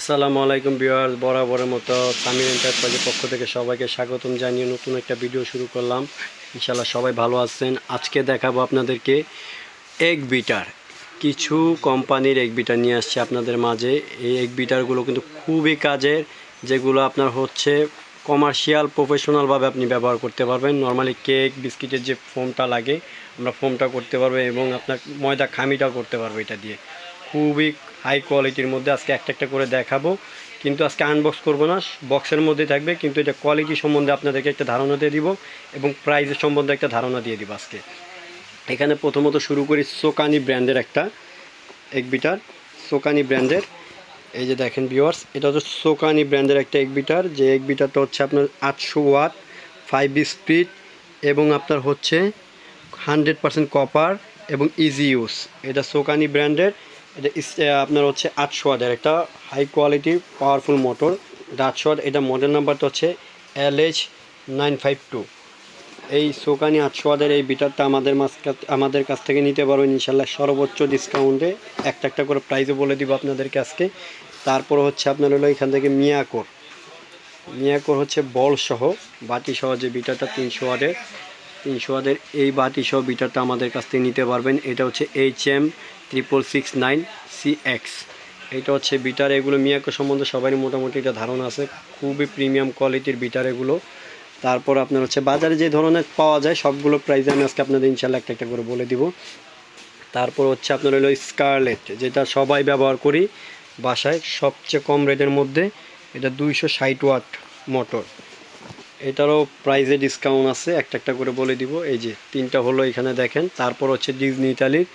আসসালামু আলাইকুম বিওয়ার বরাবরের মতো সামির এন্টারপ্রাইজের পক্ষ থেকে সবাইকে স্বাগতম জানিয়ে নতুন একটা ভিডিও শুরু করলাম। ইনশাল্লাহ সবাই ভালো আছেন। আজকে দেখাবো আপনাদেরকে এক বিটার। কিছু কোম্পানির এক বিটার নিয়ে আসছে আপনাদের মাঝে। এই এক বিটারগুলো কিন্তু খুবই কাজের, যেগুলো আপনার হচ্ছে কমার্শিয়াল প্রফেশনালভাবে আপনি ব্যবহার করতে পারবেন। নর্মালি কেক বিস্কিটের যে ফোমটা লাগে, আমরা ফোমটা করতে পারব এবং আপনার ময়দা খামিটাও করতে পারব এটা দিয়ে। খুবই হাই কোয়ালিটির মধ্যে আজকে একটা একটা করে দেখাবো। কিন্তু আজকে আনবক্স করব না বক্সের মধ্যে থাকবে, কিন্তু এটা কোয়ালিটি সম্বন্ধে আপনাদেরকে একটা ধারণা দিয়ে দিব এবং প্রাইসের সম্বন্ধে একটা ধারণা দিয়ে দিব আজকে। এখানে প্রথমত শুরু করি সোকানি ব্র্যান্ডের একটা এক বিটার সোকানি ব্র্যান্ডের এই যে দেখেন ভিউয়ার্স এটা হচ্ছে সোকানি ব্র্যান্ডের একটা এক বিটার যে এক বিটারটা হচ্ছে আপনার আটশো ওয়াট ফাইভ স্পিড এবং আপনার হচ্ছে হান্ড্রেড পার্সেন্ট কপার এবং ইজি ইউজ এটা সোকানি ব্র্যান্ডের এটা আপনার হচ্ছে আটশো ওয়াটের একটা হাই কোয়ালিটি পাওয়ারফুল মোটর এটা আটশো ওয়াট এটা মডেল নাম্বারটা হচ্ছে L H nine five two এই সোকানি আটশো ওয়াটের এই বিটারটা আমাদের মাছ আমাদের কাছ থেকে নিতে পারবেন ইনশাল্লাহ সর্বোচ্চ ডিসকাউন্টে একটা একটা করে প্রাইসও বলে দিব আপনাদেরকে আজকে। তারপর হচ্ছে আপনার হলো এখান থেকে মিয়াকোর। মিয়াকোর হচ্ছে বল সহ বাটি সহ যে বিটারটা তিনশো ওয়াটের তিনশো ওয়াটের এই বাটি সহ বিটারটা আমাদের কাছ থেকে নিতে পারবেন। এটা হচ্ছে H M triple six nine C X এটা হচ্ছে বিটার, এগুলো মিয়াকো সম্বন্ধে সবারই মোটামুটি এটা ধারণা আছে। খুবই প্রিমিয়াম কোয়ালিটির বিটার এগুলো। তারপর আপনার হচ্ছে বাজারে যে ধরনের পাওয়া যায়, সবগুলো প্রাইসে আমি আজকে আপনাদের ইনশাল্লাহ একটা একটা করে বলে দিব। তারপর হচ্ছে আপনার হলো স্কারলেট যেটা সবাই ব্যবহার করি বাসায় সবচেয়ে কম রেটের মধ্যে। এটা দুইশো ষাট ওয়াট মোটর এটারও প্রাইসে ডিসকাউন্ট আছে। একটা একটা করে বলে দিব। এই যে, তিনটা হলো এখানে দেখেন। তারপর হচ্ছে ডিজনি ইটালির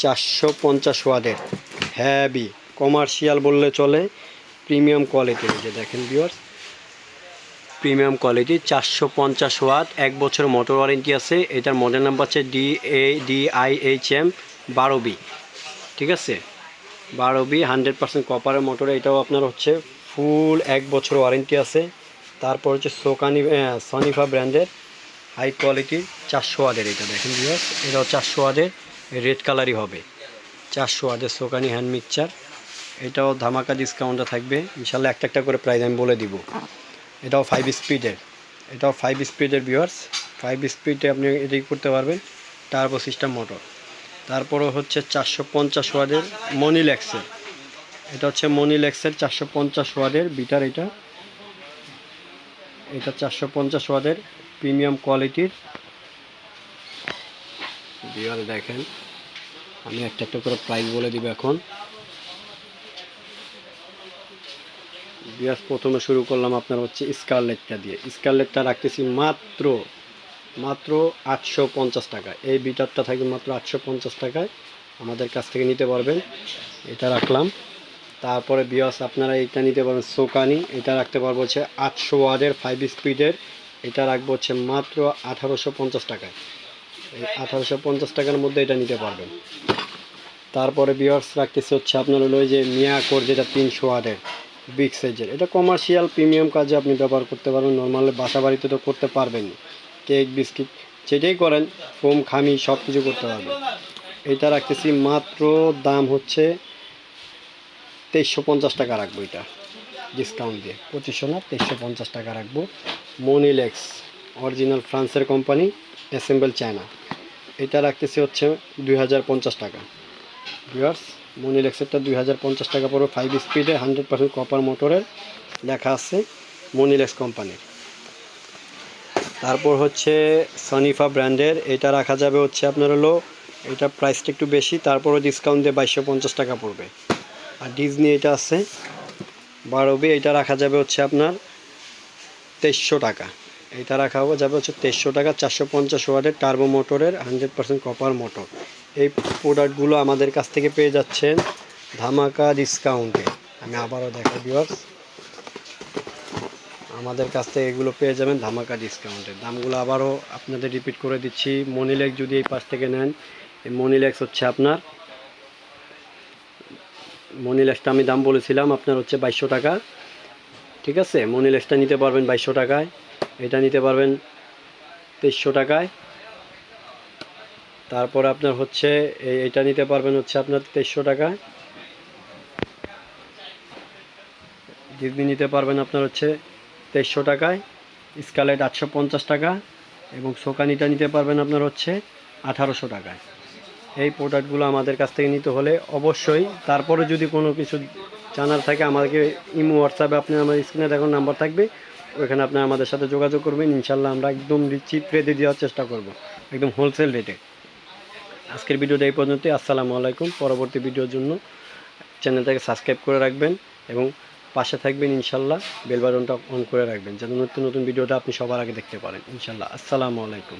চারশো পঞ্চাশ ওয়াটের হ্যাভি কমার্শিয়াল বললে চলে প্রিমিয়াম কোয়ালিটি এই যে দেখেন ভিউয়ার্স প্রিমিয়াম কোয়ালিটি চারশো পঞ্চাশ ওয়াট, এক বছর মোটর ওয়ারেন্টি আছে। এটার মডেল নাম্বার হচ্ছে D A D I H M বারো বি ঠিক আছে? বারো বি হান্ড্রেড পার্সেন্ট কপারের মোটর এটাও আপনার হচ্ছে ফুল এক বছর ওয়ারেন্টি আছে। তারপর হচ্ছে সোকানি সনিফা ব্র্যান্ডের হাই কোয়ালিটির চারশো ওয়াটের এটা, দেখেন ভিউয়ার্স এটাও চারশো ওয়াটের রেড কালারই হবে। চারশো ওয়াটের সোকানি হ্যান্ড মিক্সচার এটাও ধামাকা ডিসকাউন্টটা থাকবে। ইনশাল্লাহ একটা একটা করে প্রাইস আমি বলে দিব। এটাও ফাইভ স্পিডের এটাও ফাইভ স্পিডের ভিউয়ার্স ফাইভ স্পিডে আপনি এটাই করতে পারবেন টার্বো সিস্টেম মোটর তারপরও হচ্ছে চারশো পঞ্চাশ ওয়ার্ডের মনিলেক্সের এটা হচ্ছে মনিলেক্সের চারশো পঞ্চাশ ওয়াদের বিটার এটা এটা চারশো পঞ্চাশ ওয়াদের প্রিমিয়াম কোয়ালিটির। বিয়ার দেখেন, আমি একটা একটা করে প্রাইস বলে দিব এখন। বিয়াস প্রথমে শুরু করলাম আপনার হচ্ছে স্কারলেটটা দিয়ে। স্কারলেটটা রাখতেছি মাত্র মাত্র আটশো পঞ্চাশ টাকা। এই বিটারটা থাকবে মাত্র আটশো পঞ্চাশ টাকায়। আমাদের কাছ থেকে নিতে পারবেন। এটা রাখলাম। তারপরে বিয়াস আপনারা এটা নিতে পারবেন সোকানি এটা রাখতে পারব হচ্ছে আটশো ওয়ার্ডের ফাইভ স্পিডের এটা রাখব হচ্ছে মাত্র আঠারোশো পঞ্চাশ টাকায়। এই আঠারোশো পঞ্চাশ টাকার মধ্যে এটা নিতে পারবেন। তারপরে বিয়ার্স রাখতেছে হচ্ছে আপনার হলো যে মিয়াকোর যেটা তিনশো ওয়ার্ডের বিগ সাইজের এটা কমার্শিয়াল প্রিমিয়াম কাজে আপনি ব্যবহার করতে পারবেন নর্মাল বাসা বাড়িতে তো করতে পারবেন কেক বিস্কিট যেটাই করেন ফোম খামি সব কিছু করতে পারবেন। এটা রাখতেছি মাত্র দাম হচ্ছে তেইশশো পঞ্চাশ টাকা রাখব এটা ডিসকাউন্ট দিয়ে। পঁচিশশো না, তেইশশো পঞ্চাশ টাকা রাখব। মনিলেক্স অরিজিনাল ফ্রান্সের কোম্পানি অ্যাসেম্বল চায়না এটা রাখতেছি হচ্ছে দুই হাজার পঞ্চাশ টাকা। ভিউয়ার্স মনিলেক্সেরটা দুই হাজার পঞ্চাশ টাকা পড়বে ফাইভ স্পিডে হান্ড্রেড পার্সেন্ট কপার মোটরের লেখা আছে মনিলেক্স কোম্পানির তারপর হচ্ছে সনিফা ব্র্যান্ডের এটা রাখা যাবে হচ্ছে আপনার হলো, এটা প্রাইসটা একটু বেশি, তারপরও ডিসকাউন্ট দিয়ে বাইশশো পঞ্চাশ টাকা পড়বে। আর ডিজনি এটা আছে। বারো বি এটা রাখা যাবে হচ্ছে আপনার তেইশশো টাকা। এটা রাখা যাবে হচ্ছে তেইশশো টাকা, চারশো পঞ্চাশ ওয়ার্ডের টার্বো মোটরের হান্ড্রেড পার্সেন্ট কপার মোটর এই প্রোডাক্টগুলো আমাদের কাছ থেকে পেয়ে যাচ্ছেন ধামাকা ডিসকাউন্টে আমি আবারও দেখা ভিউয়ার্স আমাদের কাছ থেকে এগুলো পেয়ে যাবেন ধামাকা ডিসকাউন্টে দামগুলো আবারও আপনাদের রিপিট করে দিচ্ছি। মনিলেক্স যদি এই পাশ থেকে নেন, এই মনিলেক্স হচ্ছে আপনার মনিলেক্সটা আমি দাম বলেছিলাম, আপনার হচ্ছে বাইশশো টাকা। ঠিক আছে? মনিলেক্সটা নিতে পারবেন বাইশশো টাকায়। এটা নিতে পারবেন তেইশশো টাকায়। তারপর আপনার হচ্ছে এটা নিতে পারবেন হচ্ছে আপনার তেইশশো টাকায়। ডিজনি নিতে পারবেন আপনার হচ্ছে তেইশশো টাকায়। স্কালেট আটশো পঞ্চাশ টাকা এবং সোকানিটা নিতে পারবেন আপনার হচ্ছে আঠারোশো টাকায়। এই প্রোডাক্টগুলো আমাদের কাছ থেকে নিতে হলে অবশ্যই। তারপরে যদি কোনো কিছু জানার থাকে আমাদেরকে ইমো, হোয়াটসঅ্যাপে আপনি আমার স্ক্রিনে দেখুন, নাম্বার থাকবে। ওইখানে আপনি আমাদের সাথে যোগাযোগ করবেন। ইনশাল্লাহ আমরা একদম চিপ রেটে দেওয়ার চেষ্টা করব, একদম হোলসেল রেটে আজকের ভিডিওটা এই পর্যন্তই। আসসালামু আলাইকুম। পরবর্তী ভিডিওর জন্য চ্যানেলটাকে সাবস্ক্রাইব করে রাখবেন এবং পাশে থাকবেন ইনশাল্লাহ বেল বাটনটা অন করে রাখবেন, যেন নতুন নতুন ভিডিওটা আপনি সবার আগে দেখতে পারেন। ইনশাল্লাহ আসসালামু আলাইকুম।